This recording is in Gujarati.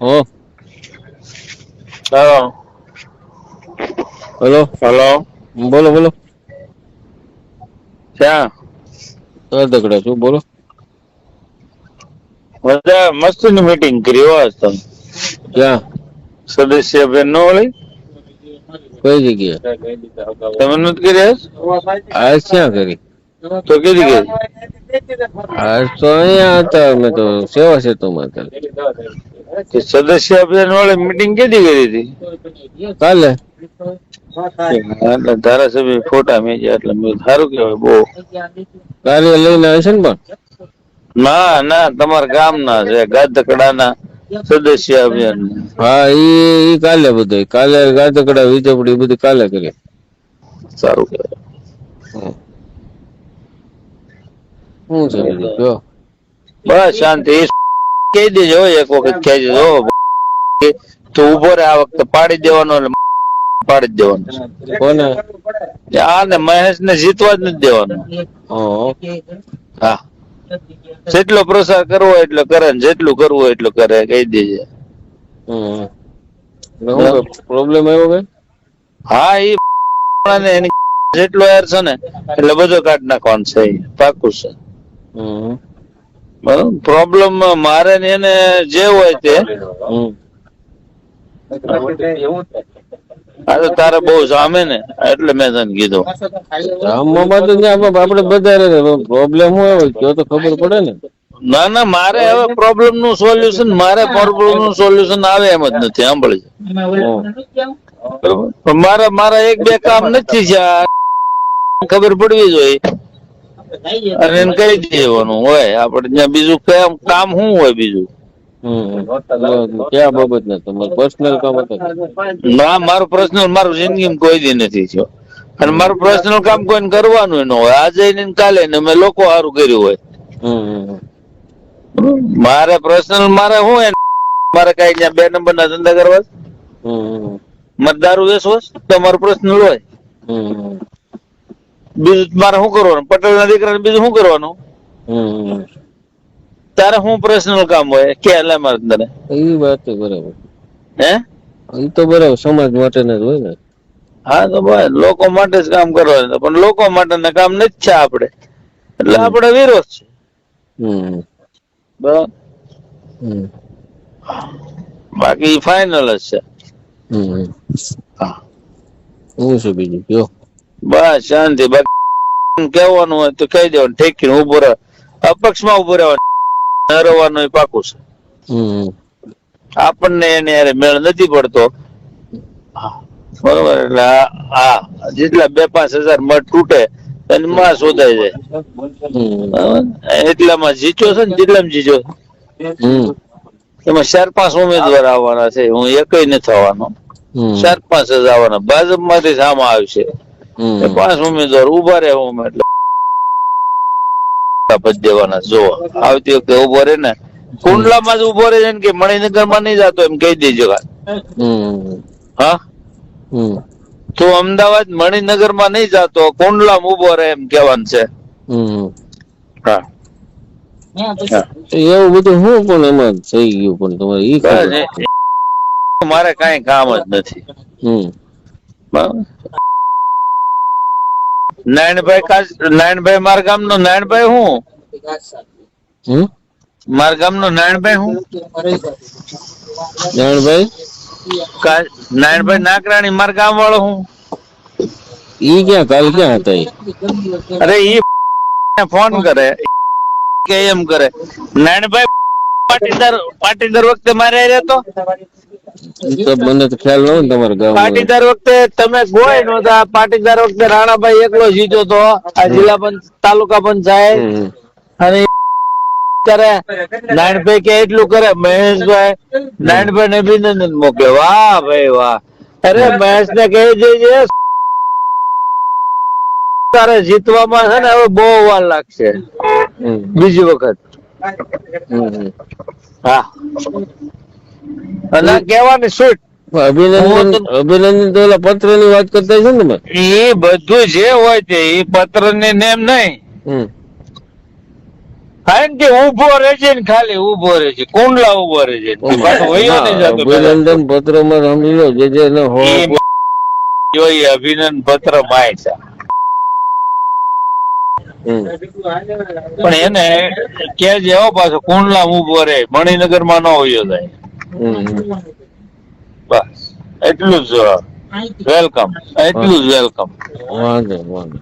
હો હલો હેલો. હલો. બોલો બોલો. ક્યાં? તરદકડા શું બોલો. બધા મસ્તીની મીટિંગ કરી હો આજ તમે ક્યાં? સદસ્ય બેન નો વળી કઈ જગ્યાએ? તમે નથી કરી આજ? આજ ક્યાં કરી? તો કઈ ગઈ આજ તો અહીંયા હતા અમે તો સેવા સેતુમાં હતા. સદસ્ય અભિયાન વાળી મીટિંગ કેદી કરી હતી? કાલે? એટલે ધારાસભ્ય ફોટા મેજ્યા એટલે સારું કહેવાય બહુ. કાર્ય લઈને છે ને પણ? ના ના તમારા ગામના છે ગાધકડાના સદસ્ય અભિયાન. હા ઈ કાલે બધું કાલે ગાધકડા વીજપડી બધું કાલે કરી. સારું કહેવાય. શું છે? બીજું બસ શાંતિ. કહી દેજો એક વખત કહી દેજો કે તું ઊભો રે આ વખતે પાડી દેવાનો એટલે પાડી દેવાનો કોને? આ ને મહેશ ને જીતવા જ નથી દેવાનો. હા. જેટલો પ્રસાર કરવો એટલો કરે ને જેટલું કરવું હોય એટલું કરે કહી દેજે. પ્રોબ્લેમ આવ્યો કે? હા એ જેટલો યાર છે ને એટલે બધો કાઢ નાખવાનું છે. પાકું છે. પ્રોબ્લેમ મારે ને એને જે હોય તે. આ તો તારે બહુ સામે ને એટલે મેં તને કીધું. ગામમાં તો આપણે બધા પ્રોબ્લેમ હોય કયો તો ખબર પડે ને. ના ના મારે હવે પ્રોબ્લેમનું સોલ્યુશન મારે પ્રોબ્લેમનું સોલ્યુશન આવે એમ જ નથી સાંભળી બરોબર મારા મારા એક બે કામ નથી થયા. ખબર પડવી જોઈએ. અને એને કહી દેવાનું હોય. આપણે ત્યાં બીજું કામ કામ શું હોય બીજું? ક્યાં બાબત ના તમારું પર્સનલ કામ હતા. ના મારું પર્સનલ મારું જિંદગીમાં કોઈ દી નથી થયો. અને મારું પર્સનલ કામ કોઈને કરવાનું ન હોય. આજે ને કાલે ને મેં લોકો સારું કર્યું હોય. મારે પર્સનલ મારે શું મારે કઈ ત્યાં બે નંબર ના ધંધા કરવા મતદારું હમ મારે દારૂ તો મારું પર્સનલ હોય. બીજું મારે શું કરવાનું? પટેલ ના દીકરાને બીજું શું કરવાનું? તારે શું પર્સનલ કામ હોય? કે એટલે મારે તને? એ વાત બરાબર. હે? એ તો બરાબર સમાજ માટે જ હોય ને. હા તો ભાઈ લોકો માટે જ કામ કરવાનું પણ લોકો માટે કામ નથી છે આપણે. એટલે આપણે વિરોધ છે. હમ. બરાબર? હમ. બાકી ફાઇનલ જ છે. હમ હા. શું બીજું? કયો? બસ શાંતિ. બાકી કહેવાનું હોય તો કહી દેવાનું ઠેકીને ઊભો રહે. અપક્ષમાં ઊભો રહેવાનું. હરવાનું પાકું છે. આપણને એને યારે મેળ નથી પડતો. બરોબર એટલે આ જેટલા બે પાંચ હજાર મઠ તૂટે એને માં શોધાય જાય. એટલામાં જીચો છે ને જેટલામાં જીચો એમાં ચાર પાંચ ઉમેદવાર આવવાના છે. હું એકય નથી થવાનો ચાર પાંચ જ આવવાના. ભાજપમાંથી સામા આવશે. એ પાંચ ઉમેદવાર ઊભા રહે હું એટલે પદ દેવાના જો આવતી વખતે ઊભો રહે ને કુંડલામાં જ ઊભો રહે છે ને કે મણિનગરમાં નહીં જતો એમ કહી દેજો હા? તો તું અમદાવાદ મણિનગરમાં નહીં જતો કુંડલામાં ઊભો રહે એમ કેવાનું છે. હા. એવું બધું હું પણ એમાં થઈ ગયું પણ તમારે ઈ મારે કઈ કામ જ નથી. હમ. બરાબર? નારાયણભાઈ કાચ નારાયણભાઈ મારા ગામનો નારાયણભાઈ હું? મારા ગામનો નારાયણભાઈ હું? જાણભાઈ કા- નારાયણભાઈ નાકરાણી મારા ગામ વાળો હું? ઈ ક્યાં કાલ ક્યાં હતા અરે ઈ ફોન કરે. કે એમ કરે. નાયણભાઈ પાટીદાર પાટીદાર વખતે મારે રહેતો તો મને તો ખ્યાલ ન તમારા પાટીદાર વખતે તમે ગોય નહોતા. પાટીદાર વખતે રાણાભાઈ એકલો જીતો તો આ જિલ્લા પંચ તાલુકા પંચાયત. અને કરે નારાયણભાઈ કે એટલું કરે. મહેશભાઈ નારાયણભાઈ ને અભિનંદન મોકલે. વાહ ભાઈ વાહ. અરે મહેશ ને કહી દેજે તારે જીતવામાં છે ને હવે બહુ વાર લાગશે. બીજી વખત. હા. અને કહેવાની છૂટ. અભિનંદન અભિનંદન તો પત્રની વાત કરતા છે ને એ બધું જે હોય તે એ પત્રની નેમ નહીં. કારણ કે ઊભો રહે છે ને ખાલી ઊભો રહે છે. કુંડલા ઊભો રહે છે. અભિનંદન પત્રમાં સમજી લો જે જે ને જોઈએ અભિનંદન પત્ર માય છે પણ એને કે જે હો પાછો કુંડલા ઊભો રહે મણિનગરમાં ન હોયો હમ. બસ. એટલું જ વેલકમ એટલું જ વેલકમ વાંધો વાંધો